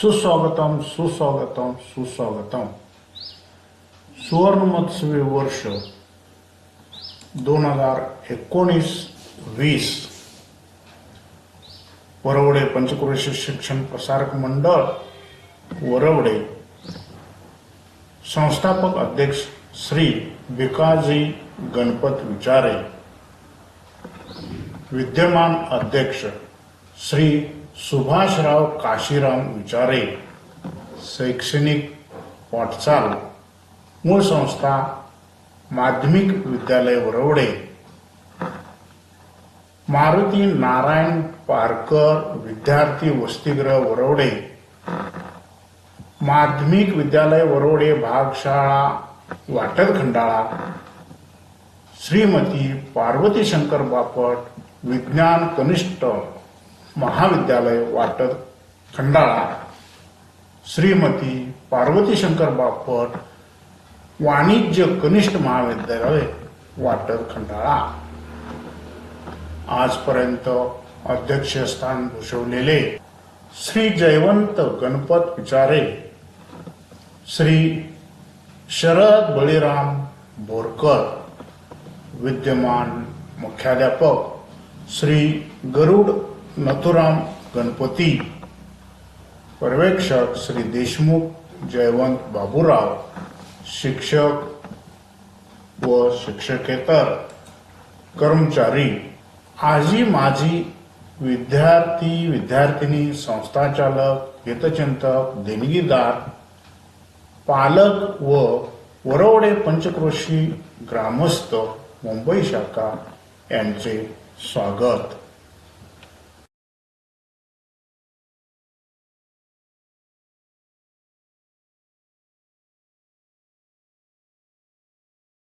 सुस्वागतम सुस्वागतम सुस्वागतम. सुवर्ण महोत्सवी वर्ष दोन हजार एकोणीस वीस. वरवडे पंचक्रोश शिक्षण प्रसारक मंडळ वरवडे. संस्थापक अध्यक्ष श्री भिकाजी गणपत विचारे. विद्यमान अध्यक्ष श्री सुभाषराव काशीराम विचारे शैक्षणिक वाटचाल मूळ संस्था माध्यमिक विद्यालय वरवडे. मारुती नारायण पारकर विद्यार्थी वसतिगृह वरवडे. माध्यमिक विद्यालय वरवडे भागशाळा वाटल खंडाळा. श्रीमती पार्वती शंकर बापट विज्ञान कनिष्ठ. महाविद्यालय वाटत खंडाळा. श्रीमती पार्वती शंकर बापट वाणिज्य कनिष्ठ महाविद्यालय वाटत खंडाळा. आजपर्यंत अध्यक्षस्थान भूषवलेले श्री जयवंत गणपत विचारे श्री शरद बळीराम बोरकर विद्यमान मुख्याध्यापक श्री गरुड नथुराम गणपती पर्यवेक्षक श्री देशमुख जयवंत बाबूराव शिक्षक व शिक्षकेतर कर्मचारी आजी माजी विद्यार्थी विद्यार्थिनी संस्थाचालक हितचिंतक देणगीदार पालक व वरवडे पंचक्रोशी ग्रामस्थ मुंबई शाखा यांचे स्वागत